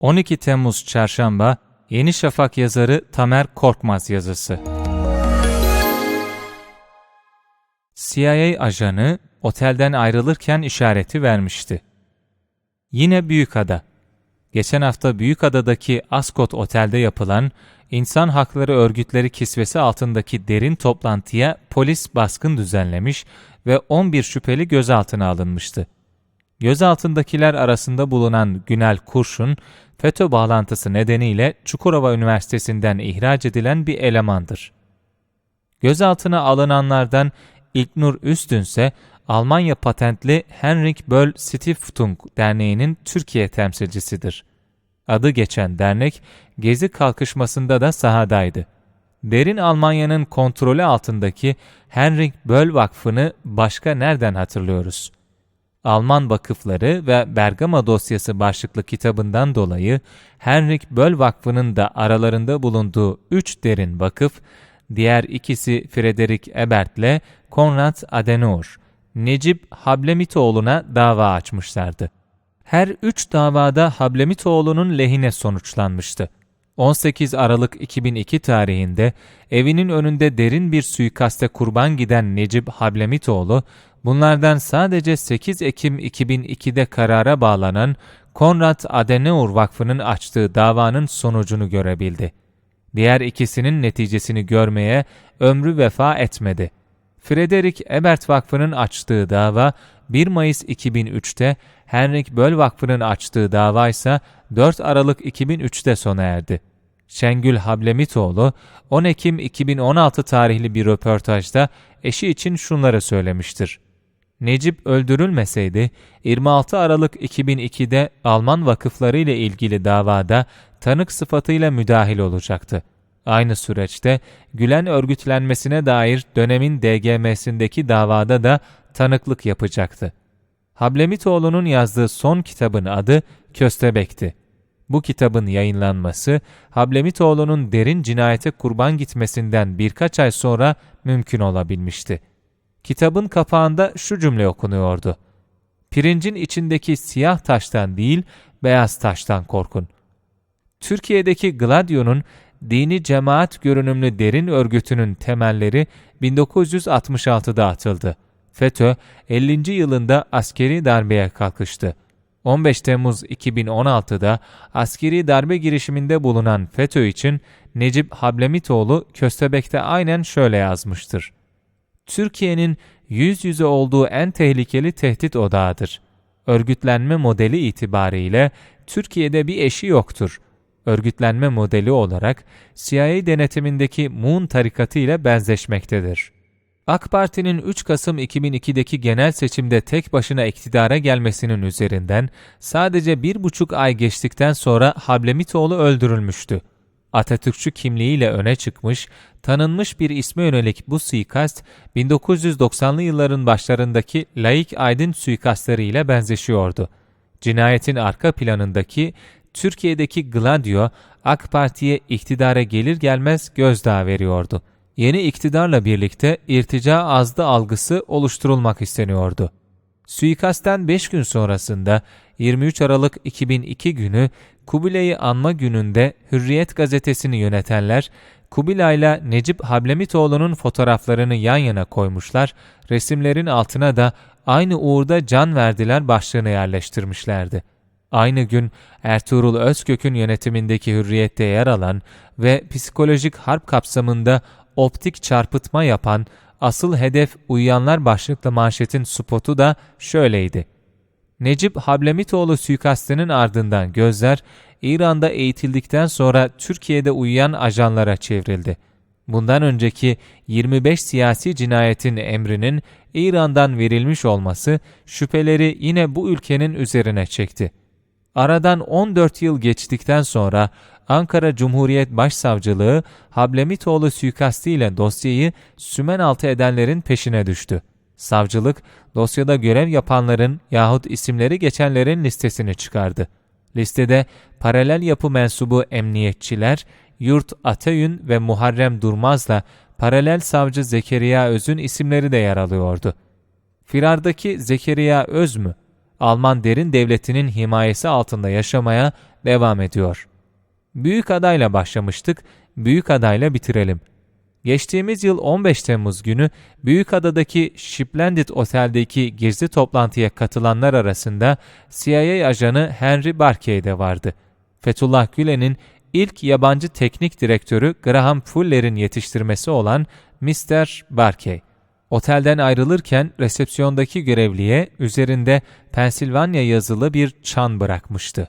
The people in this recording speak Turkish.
12 Temmuz Çarşamba Yeni Şafak yazarı Tamer Korkmaz yazısı. CIA ajanı otelden ayrılırken işareti vermişti. Yine Büyükada. Geçen hafta Büyükada'daki Ascot Otel'de yapılan insan hakları örgütleri kisvesi altındaki derin toplantıya polis baskın düzenlemiş ve 11 şüpheli gözaltına alınmıştı. Gözaltındakiler arasında bulunan Günel Kurşun, FETÖ bağlantısı nedeniyle Çukurova Üniversitesi'nden ihraç edilen bir elemandır. Gözaltına alınanlardan İlknur Üstün ise Almanya patentli Henrik Böll Stiftung Derneği'nin Türkiye temsilcisidir. Adı geçen dernek, Gezi kalkışmasında da sahadaydı. Derin Almanya'nın kontrolü altındaki Henrik Böll Vakfı'nı başka nereden hatırlıyoruz? Alman Vakıfları ve Bergama dosyası başlıklı kitabından dolayı Henrik Böll Vakfı'nın da aralarında bulunduğu üç derin vakıf, diğer ikisi Frederick Ebert ile Konrad Adenauer, Necip Hablemitoğlu'na dava açmışlardı. Her üç davada Hablemitoğlu'nun lehine sonuçlanmıştı. 18 Aralık 2002 tarihinde evinin önünde derin bir suikaste kurban giden Necip Hablemitoğlu, bunlardan sadece 8 Ekim 2002'de karara bağlanan Konrad Adenauer Vakfı'nın açtığı davanın sonucunu görebildi. Diğer ikisinin neticesini görmeye ömrü vefa etmedi. Frederick Ebert Vakfı'nın açtığı dava 1 Mayıs 2003'te, Henrik Böll Vakfı'nın açtığı dava ise 4 Aralık 2003'te sona erdi. Şengül Hablemitoğlu 10 Ekim 2016 tarihli bir röportajda eşi için şunları söylemiştir. Necip öldürülmeseydi 26 Aralık 2002'de Alman vakıfları ile ilgili davada tanık sıfatıyla müdahil olacaktı. Aynı süreçte Gülen örgütlenmesine dair dönemin DGM'sindeki davada da tanıklık yapacaktı. Hablemitoğlu'nun yazdığı son kitabın adı Köstebek'ti. Bu kitabın yayınlanması, Hablemitoğlu'nun derin cinayete kurban gitmesinden birkaç ay sonra mümkün olabilmişti. Kitabın kapağında şu cümle okunuyordu. Pirincin içindeki siyah taştan değil, beyaz taştan korkun. Türkiye'deki Gladio'nun dini cemaat görünümlü derin örgütünün temelleri 1966'da atıldı. FETÖ 50. yılında askeri darbeye kalkıştı. 15 Temmuz 2016'da askeri darbe girişiminde bulunan FETÖ için Necip Hablemitoğlu Köstebek'te aynen şöyle yazmıştır. Türkiye'nin yüz yüze olduğu en tehlikeli tehdit odağıdır. Örgütlenme modeli itibariyle Türkiye'de bir eşi yoktur. Örgütlenme modeli olarak CIA denetimindeki Moon tarikatı ile benzeşmektedir. AK Parti'nin 3 Kasım 2002'deki genel seçimde tek başına iktidara gelmesinin üzerinden sadece bir buçuk ay geçtikten sonra Hablemitoğlu öldürülmüştü. Atatürkçü kimliğiyle öne çıkmış, tanınmış bir isme yönelik bu suikast, 1990'lı yılların başlarındaki laik aydın suikastları ile benzeşiyordu. Cinayetin arka planındaki Türkiye'deki Gladio, AK Parti'ye iktidara gelir gelmez gözdağı veriyordu. Yeni iktidarla birlikte irtica azdı algısı oluşturulmak isteniyordu. Suikastten 5 gün sonrasında 23 Aralık 2002 günü Kubilay'ı anma gününde Hürriyet gazetesini yönetenler Kubilay'la Necip Hablemitoğlu'nun fotoğraflarını yan yana koymuşlar, resimlerin altına da aynı uğurda can verdiler başlığını yerleştirmişlerdi. Aynı gün Ertuğrul Özkök'ün yönetimindeki Hürriyet'te yer alan ve psikolojik harp kapsamında optik çarpıtma yapan asıl hedef uyuyanlar başlıklı manşetin spotu da şöyleydi. Necip Hablemitoğlu suikastının ardından gözler İran'da eğitildikten sonra Türkiye'de uyuyan ajanlara çevrildi. Bundan önceki 25 siyasi cinayetin emrinin İran'dan verilmiş olması şüpheleri yine bu ülkenin üzerine çekti. Aradan 14 yıl geçtikten sonra Ankara Cumhuriyet Başsavcılığı Hablemitoğlu suikastiyle dosyayı sümen altı edenlerin peşine düştü. Savcılık dosyada görev yapanların yahut isimleri geçenlerin listesini çıkardı. Listede paralel yapı mensubu emniyetçiler, Yurt Atayün ve Muharrem Durmaz'la paralel savcı Zekeriya Öz'ün isimleri de yer alıyordu. Firardaki Zekeriya Öz mü? Alman derin devletinin himayesi altında yaşamaya devam ediyor. Büyük adayla başlamıştık, büyük adayla bitirelim. Geçtiğimiz yıl 15 Temmuz günü Büyükada'daki Splendid Otel'deki gizli toplantıya katılanlar arasında CIA ajanı Henry Barkey de vardı. Fethullah Gülen'in ilk yabancı teknik direktörü Graham Fuller'in yetiştirmesi olan Mr. Barkey. Otelden ayrılırken resepsiyondaki görevliye üzerinde Pensilvanya yazılı bir çan bırakmıştı.